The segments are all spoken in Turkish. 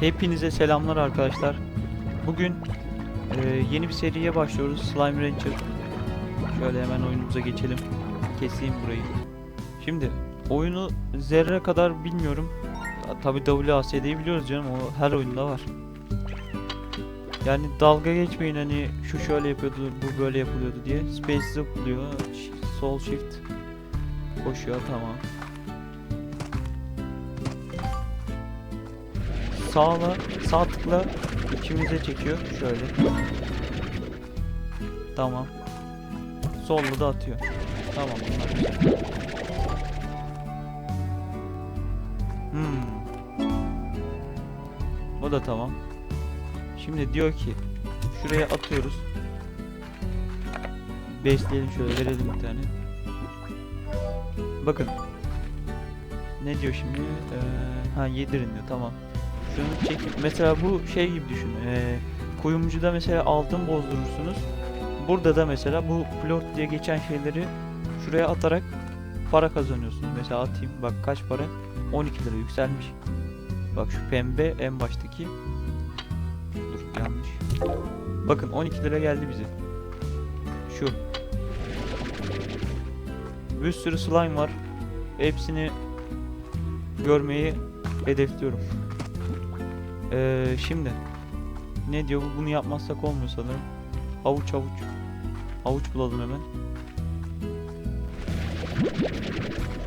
Hepinize selamlar arkadaşlar. Bugün e, yeni bir seriye başlıyoruz. Slime Rancher. Şöyle hemen oyunumuza geçelim. Keseyim burayı. Şimdi oyunu zerre kadar bilmiyorum. Tabi WASD'yi biliyoruz canım. O her oyunda var. Yani dalga geçmeyin hani şu şöyle yapıyordu, bu böyle yapılıyordu diye. Space zıplıyor, sol shift koşuyor tamam. Sağla, sağ tıkla içimize çekiyor şöyle. Tamam. Sollu da atıyor. Tamam bunlar. Hmm. Bu da tamam. Şimdi diyor ki şuraya atıyoruz. Besleyelim şöyle verelim bir tane. Bakın. Ne diyor şimdi? Ee, ha yedirin diyor tamam. Şunu çekip mesela bu şey gibi düşün. Ee, kuyumcuda mesela altın bozdurursunuz. Burada da mesela bu plot diye geçen şeyleri şuraya atarak para kazanıyorsunuz. Mesela atayım bak kaç para? 12 lira yükselmiş. Bak şu pembe en baştaki. Dur yanlış. Bakın 12 lira geldi bize. Şu. Bir sürü slime var. Hepsini görmeyi hedefliyorum. Ee, şimdi ne diyor bu bunu yapmazsak olmuyor sanırım. Havuç havuç. Havuç bulalım hemen.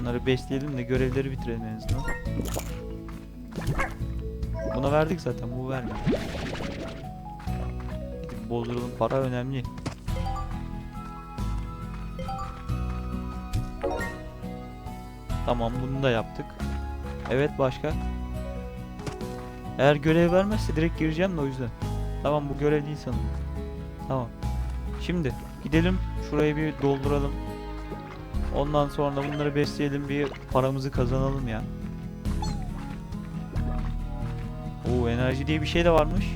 Bunları besleyelim de görevleri bitirelim en azından. Buna verdik zaten bu vermiyor. Gidip bozduralım para önemli. Tamam bunu da yaptık. Evet başka. Eğer görev vermezse direkt gireceğim de o yüzden. Tamam bu görev değil sanırım. Tamam. Şimdi gidelim şurayı bir dolduralım. Ondan sonra bunları besleyelim bir paramızı kazanalım ya. Oo enerji diye bir şey de varmış.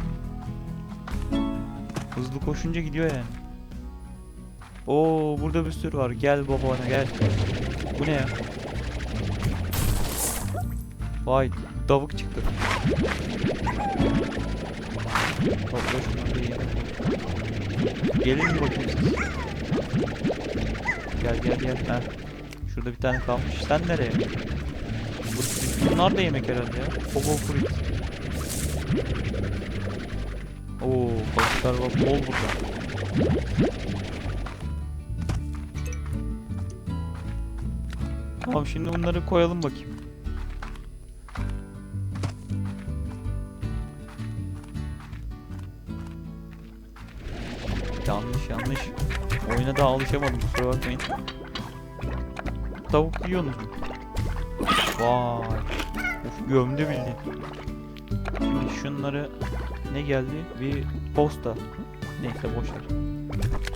Hızlı koşunca gidiyor yani. Oo burada bir sürü var. Gel babana gel. Bu ne ya? Vay davuk çıktı. Topla şunları da yiyelim. Gelin mi bakayım siz? Gel gel gel. Heh. Şurada bir tane kalmış. Sen nereye? Bu- Bunlar da yemek herhalde ya. Pogo fruit. Oo, balıklar bak bol burada. Tamam şimdi bunları koyalım bakayım. Yanlış yanlış. Oyuna daha alışamadım kusura bakmayın. Tavuk yiyorsunuz mu? Vay. Of gömdü bildiğin. Şimdi şunları ne geldi? Bir posta. Neyse boşver.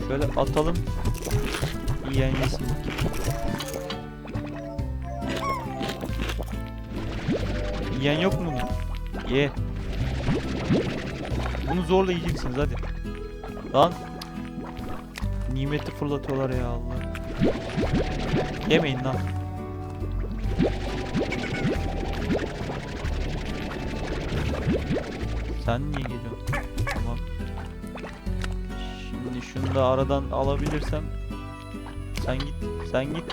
Şöyle atalım. Yiyen yesin. Yiyen yok mu? Ye. Bunu zorla yiyeceksiniz hadi. Lan. Nimeti fırlatıyorlar ya Allah. Yemeyin lan. Sen niye geliyorsun? Tamam. Şimdi şunu da aradan alabilirsem. Sen git. Sen git.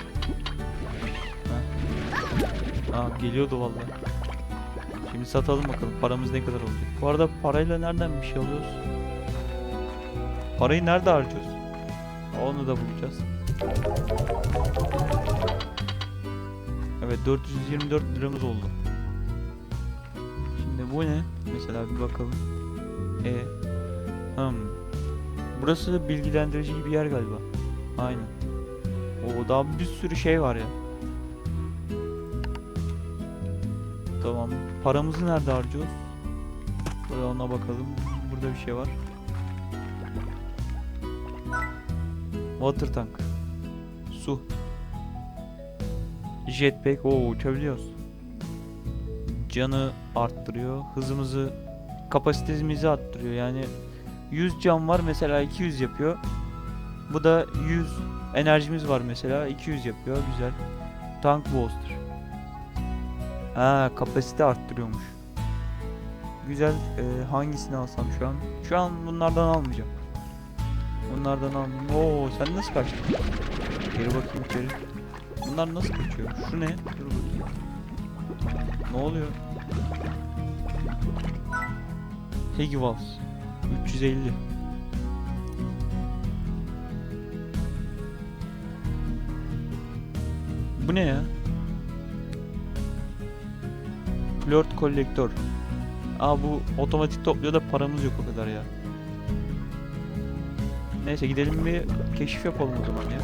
Ha. Aa, geliyordu vallahi. Şimdi satalım bakalım paramız ne kadar olacak. Bu arada parayla nereden bir şey alıyoruz? Parayı nerede harcıyoruz? Onu da bulacağız. Evet 424 liramız oldu. Şimdi bu ne? Mesela bir bakalım. E. Hmm. Burası da bilgilendirici bir yer galiba. Aynen. O daha bir sürü şey var ya. Tamam. Paramızı nerede harcıyoruz? Böyle ona bakalım. Burada bir şey var. Water tank. Su. Jetpack. Oo uçabiliyoruz. Canı arttırıyor. Hızımızı kapasitemizi arttırıyor. Yani 100 can var mesela 200 yapıyor. Bu da 100 enerjimiz var mesela 200 yapıyor. Güzel. Tank booster. Ha kapasite arttırıyormuş. güzel e, hangisini alsam şu an? Şu an bunlardan almayacağım. Bunlardan almayayım. Oo sen nasıl kaçtın? Geri bakayım içeri. Bunlar nasıl kaçıyor? Şu ne? Dur bakayım. Ne oluyor? Hegivals 350 Bu ne ya? Flört kolektör. Aa bu otomatik topluyor da paramız yok o kadar ya. Neyse gidelim bir keşif yapalım o zaman ya.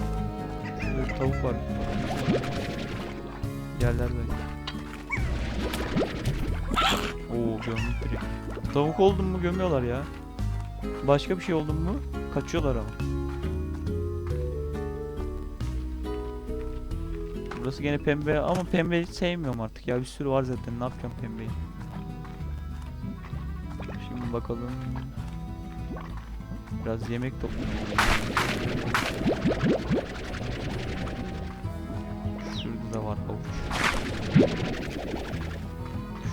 Bir tavuk var. Yerler böyle. Oo gömdük biri. Tavuk oldun mu gömüyorlar ya. Başka bir şey oldun mu kaçıyorlar ama. Burası gene pembe ama pembeyi sevmiyorum artık ya bir sürü var zaten ne yapacağım pembeyi. Şimdi bakalım. Biraz yemek toplayalım. Şurada da var havuç.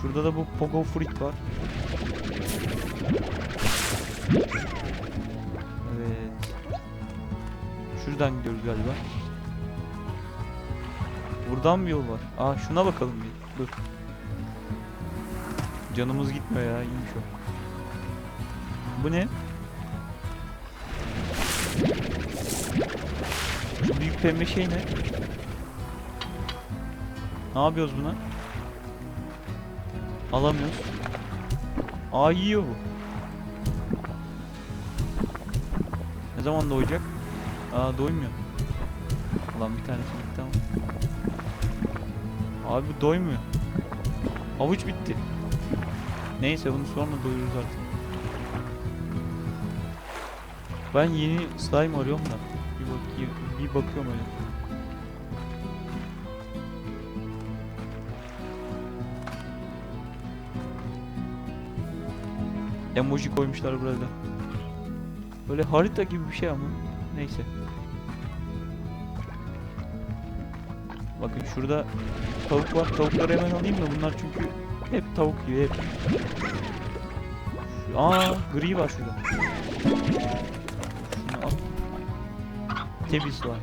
Şurada da bu pogo fruit var. Evet. Şuradan gidiyoruz galiba. Buradan bir yol var. Aa şuna bakalım bir. Dur. Canımız gitmiyor ya. iyiymiş o. Bu ne? Pembe şey ne? Ne yapıyoruz buna? Alamıyoruz. Aa yiyor bu. Ne zaman doyacak? Aa doymuyor. Ulan bir tanesi bitti ama. Abi doymuyor. Havuç bitti. Neyse bunu sonra doyururuz artık. Ben yeni slime arıyorum da. Bir bakıyorum öyle. Emoji koymuşlar burada. Böyle harita gibi bir şey ama. Neyse. Bakın şurada tavuk var. Tavukları hemen alayım da bunlar çünkü hep tavuk yiyor hep. Aa gri var şurada. Şunu al. Temiz var.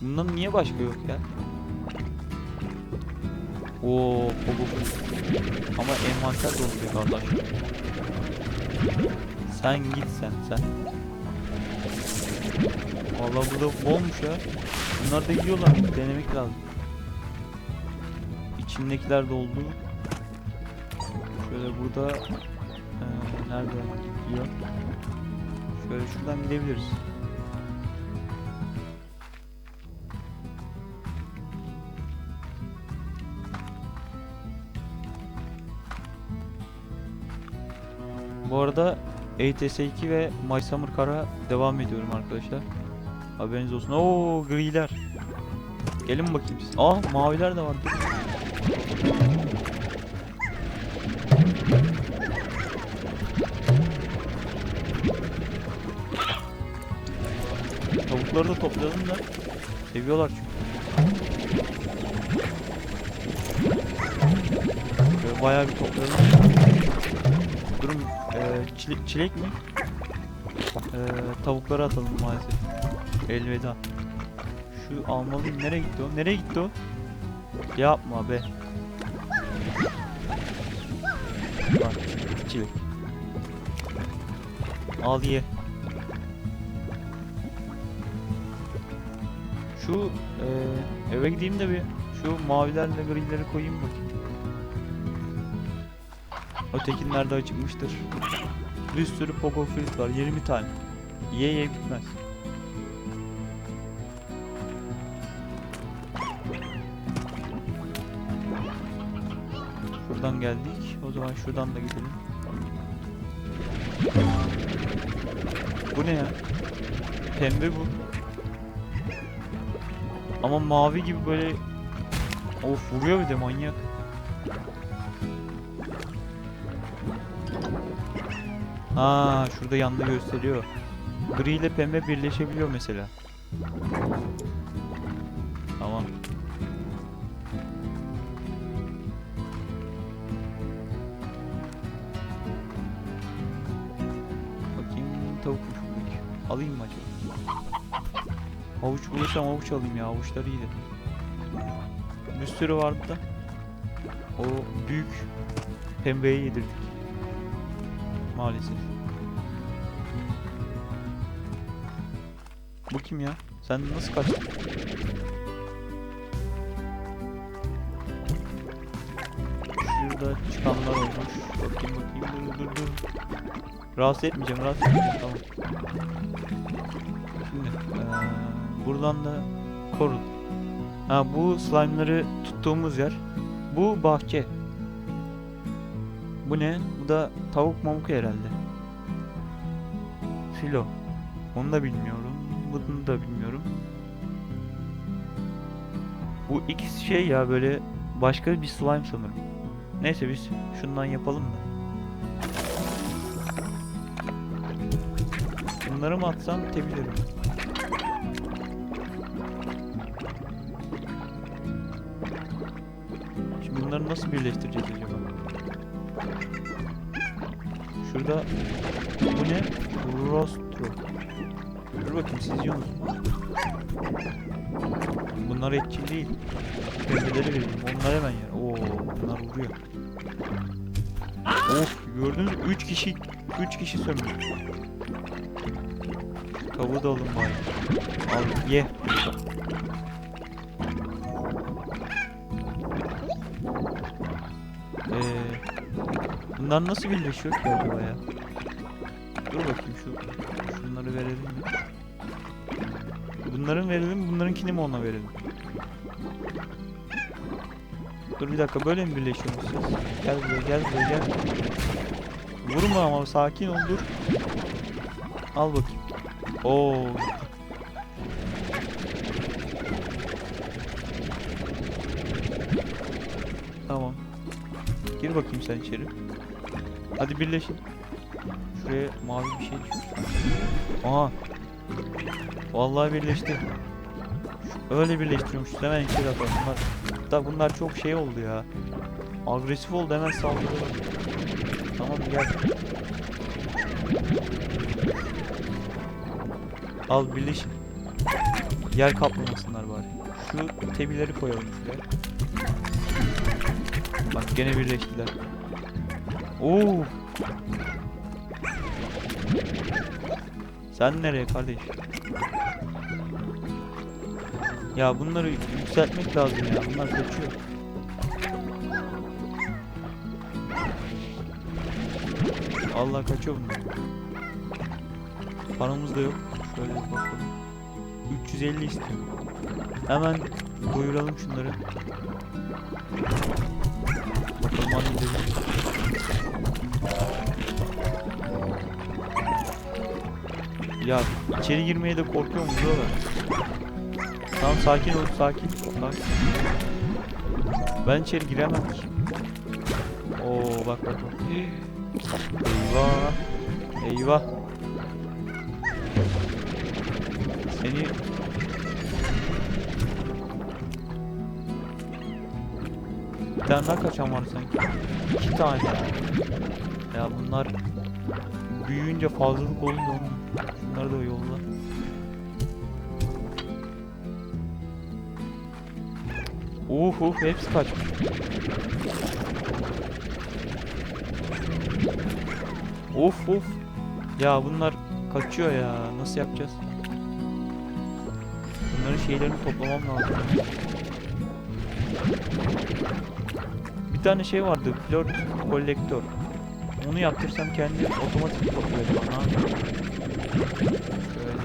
Bundan niye başka yok ya? Oo, pogo Ama envanter dolu kardeş. Sen git sen sen. Vallahi burada bolmuş ya. Bunlar da yiyorlar. Denemek lazım. İçindekiler doldu. Şöyle burada eee nerede gidiyor? Şöyle şuradan gidebiliriz. Bu arada ETS2 ve My Summer Car'a devam ediyorum arkadaşlar. Haberiniz olsun. Oo griler. Gelin bakayım siz. Aa maviler de var. Tavukları da toplayalım da. Seviyorlar çünkü. Böyle bayağı bir toplayalım. Durun. eee, çilek, çilek mi? Eee tavukları atalım maalesef. Elveda. Şu almalıyım. Nereye gitti o? Nereye gitti o? Yapma be. Bak çilek. Al ye. Şu eee, eve gideyim de bir şu mavilerle grileri koyayım bakayım. Ötekinler de acıkmıştır. Bir sürü pogo fruit var. 20 tane. Ye ye bitmez. Şuradan geldik. O zaman şuradan da gidelim. Bu ne ya? Pembe bu. Ama mavi gibi böyle Of vuruyor bir de manyak. Ha şurada yanda gösteriyor. Gri ile pembe birleşebiliyor mesela. Havuç bulursam havuç alayım ya. Havuçlar iyidir. Bir sürü vardı da. O büyük pembeye yedirdik. Maalesef. Bu kim ya? Sen nasıl kaçtın? Şurada çıkanlar olmuş. Bakayım bakayım dur dur dur. Rahatsız etmeyeceğim rahatsız etmeyeceğim tamam. Buradan da korun. Ha bu slime'ları tuttuğumuz yer. Bu bahçe. Bu ne? Bu da tavuk mamuk herhalde. Filo. Onu da bilmiyorum. Bunu da bilmiyorum. Bu X şey ya böyle başka bir slime sanırım. Neyse biz şundan yapalım da. Bunları mı atsam bitebilirim. Nasıl birleştireceğiz acaba? Şurada bu ne? Rostro. Dur bakayım siz yiyor musunuz? Bunlar etçil değil. Pembeleri vereyim. Onlar hemen yer. Oo, bunlar vuruyor. Of gördünüz mü? 3 kişi 3 kişi sömürdü. Tavuğu da alın bari. Al ye. Bunlar nasıl birleşiyor ki acaba ya? Dur bakayım şu şunları verelim mi? Bunların verelim, bunlarınkini mi ona verelim? Dur bir dakika böyle mi birleşiyorsunuz siz? Gel buraya gel buraya gel. Vurma ama sakin ol dur. Al bakayım. Oo. Tamam. Gir bakayım sen içeri. Hadi birleşin. Şuraya mavi bir şey düşmüş. Aha. Vallahi birleşti. Öyle birleştiriyormuş. Hemen içeri atalım. Bunlar, da bunlar çok şey oldu ya. Agresif oldu hemen saldırıyorlar. Tamam gel. Al birleşin. Yer kaplamasınlar bari. Şu tebileri koyalım şuraya. Bak gene birleştiler. Oo. Sen nereye kardeş? Ya bunları yükseltmek lazım ya. Bunlar kaçıyor. Allah kaçıyor bunlar. Paramız da yok. Şöyle bakalım. 350 istiyor. Hemen doyuralım şunları. Bakalım hadi Ya içeri girmeye de korkuyorum vuruyorlar. Tamam sakin ol sakin. sakin. Ben içeri giremem ki. Oo bak bak bak. Eyvah. Eyvah. Seni Bir tane daha kaçan var sanki. İki tane. Ya bunlar büyüyünce fazlalık olunca onun. Şunları da yolla. Uf uf hepsi kaçmış. Of of. Ya bunlar kaçıyor ya. Nasıl yapacağız? Bunların şeylerini toplamam lazım. Bir tane şey vardı. Flört kolektör. Onu yaptırsam kendi otomatik topluyor bana. Şöyle.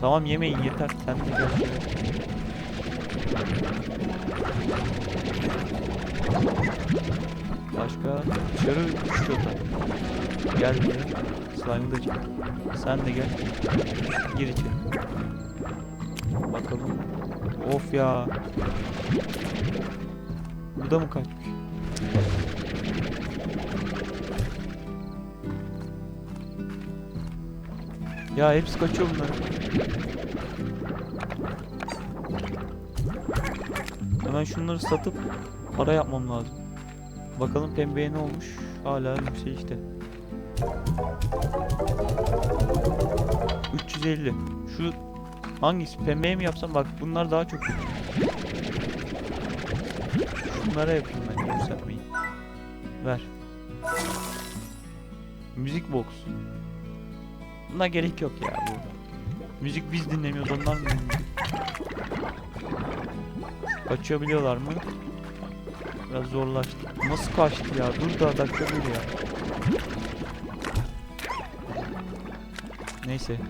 Tamam yemeyin yeter. Sen de gel şöyle. Başka dışarı çıkıyorlar. Gel buraya. Slime'ı da çek. Sen de gel. Gir içeri. Bakalım. Of ya. Bu da mı kaçmış? Ya hepsi kaçıyor bunlar. Hemen şunları satıp para yapmam lazım. Bakalım pembeye ne olmuş? Hala yükselişte. 350. Şu hangisi? Pembeye mi yapsam? Bak bunlar daha çok kötü. Bunlara yapayım ben yükseltmeyi. Ver. Müzik box. Buna gerek yok ya bu. Müzik biz dinlemiyoruz onlar mı dinliyor? Kaçabiliyorlar mı? Biraz zorlaştı. Nasıl kaçtı ya? Dur da dakika dur ya. Neyse.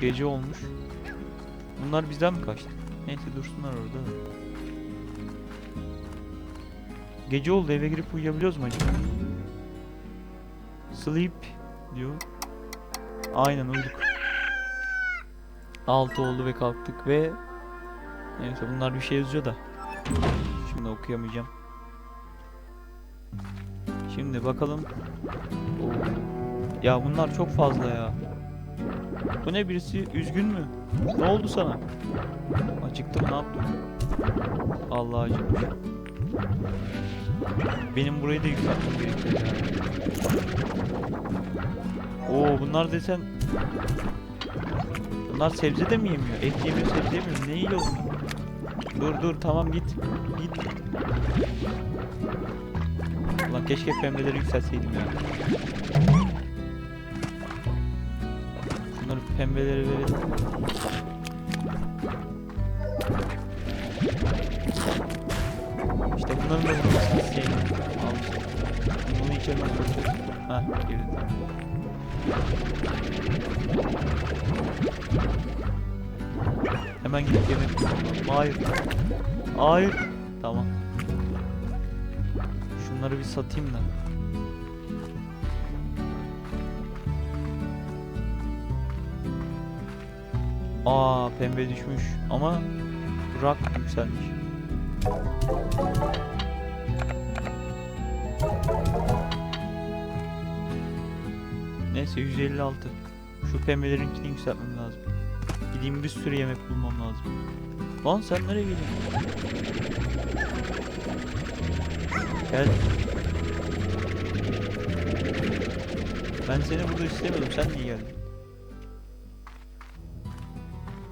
Gece olmuş. Bunlar bizden mi kaçtı? Neyse dursunlar orada da. Gece oldu eve girip uyuyabiliyoruz mu acaba? Sleep diyor. Aynen uyuduk. 6 oldu ve kalktık ve Neyse bunlar bir şey yazıyor da Şimdi okuyamayacağım Şimdi bakalım Oo. Ya bunlar çok fazla ya Bu ne birisi üzgün mü? Ne oldu sana? Acıktı mı ne yaptı? Allah acıkmış Benim burayı da yükseltmem gerekiyor ya Oo bunlar desen Bunlar sebze de mi yemiyor? Et yemiyor, sebze yemiyor. Ne yiyor bunlar? Dur dur tamam git. Git. Ulan keşke pembeleri yükseltseydim ya. Şunları pembeleri verelim. İşte bunların da vurmasını isteyeyim. Al işte. Bunu koyacağız? Ha girdi tamam. Hemen gidip yemek. Hayır. Hayır. Tamam. Şunları bir satayım da. Aa pembe düşmüş ama rak yükselmiş. Neyse 156. Şu pembelerinkini yükseltmem lazım. Gideyim bir sürü yemek bulmam lazım. Lan sen nereye gidiyorsun? Gel. Ben seni burada istemiyordum. Sen niye geldin?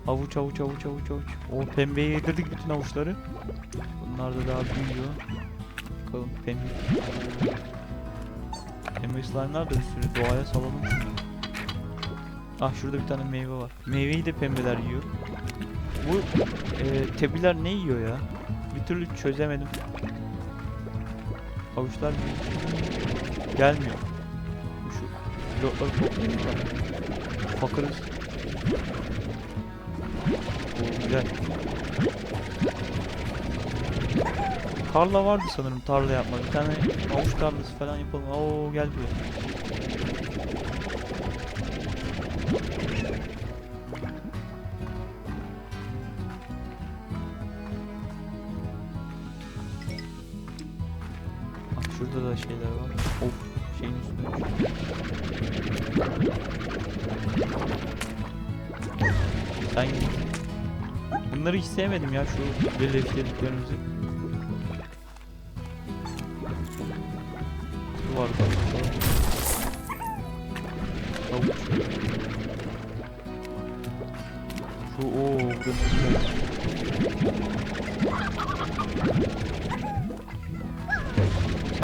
Avuç avuç avuç avuç avuç. O pembeye yedirdik bütün avuçları. Bunlar da daha büyüyor. Bakalım pembe. Pembe slime'lar da bir sürü doğaya salalım şunları. Ah şurada bir tane meyve var. Meyveyi de pembeler yiyor. Bu e, tebiler ne yiyor ya? Bir türlü çözemedim. Avuçlar büyük. Gelmiyor. Şu pilotları toplayayım da. Fakırız. Güzel. Tarla vardı sanırım tarla yapma. Bir tane avuç tarlası falan yapalım. Oo gel buraya. Bak şurada da şeyler var. Of şeyin üstünde. Sen. Bunları hiç sevmedim ya şu birleştirdiklerimizi.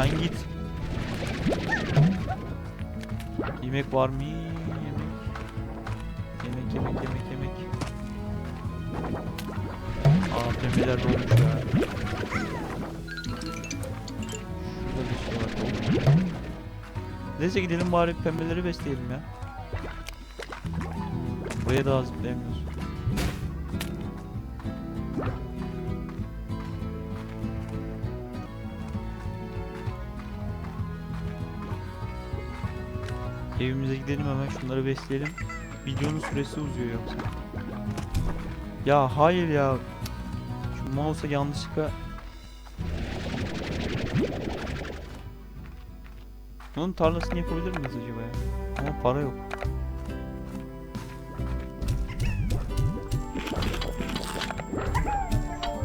Sen git. Yemek var mı? Yemek. Yemek yemek yemek yemek. Aa pembeler dolmuş ya. Şurada bir şey var. Neyse gidelim bari pembeleri besleyelim ya. Buraya daha zıplayamıyoruz. Evimize gidelim hemen şunları besleyelim. Videonun süresi uzuyor yoksa. Ya hayır ya. Şu mouse'a yanlışlıkla Bunun tarlasını yapabilir miyiz acaba ya? Ama para yok.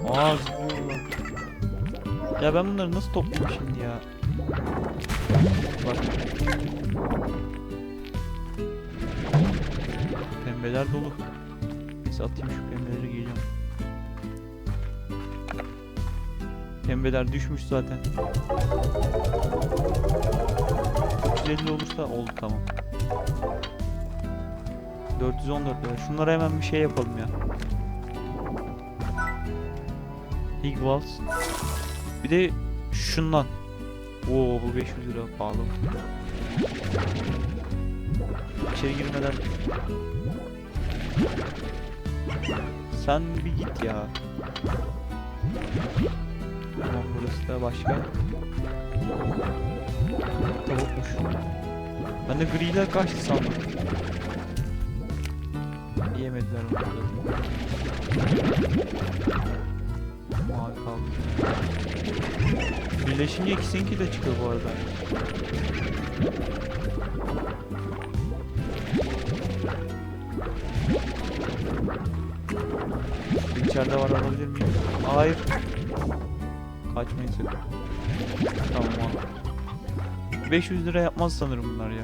Aa zıplıyorlar. Ya ben bunları nasıl toplayayım şimdi ya? Bak. Pembeler dolu. Neyse atayım şu pembeleri giyeceğim. Pembeler düşmüş zaten. 350 olursa oldu tamam. 414 lira. Şunlara hemen bir şey yapalım ya. Higwals. Bir de şundan. Oo bu 500 lira pahalı. İçeri girmeden sen bir git ya. Tamam burası da başka. Tavukmuş. Ben de griler kaçtı sandım. Yemediler onu. Mavi kaldı. Birleşince ikisininki de çıkıyor bu arada. İçeride var alabilir miyim? Hayır. Kaçmayın sakın. Tamam al. 500 lira yapmaz sanırım bunlar ya.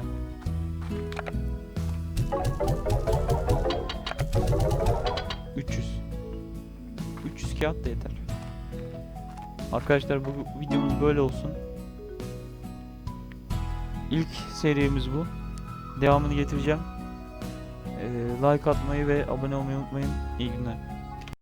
...300. 300 kağıt da yeter. Arkadaşlar bu videomuz böyle olsun. İlk serimiz bu. Devamını getireceğim. Ee, like atmayı ve abone olmayı unutmayın. İyi günler.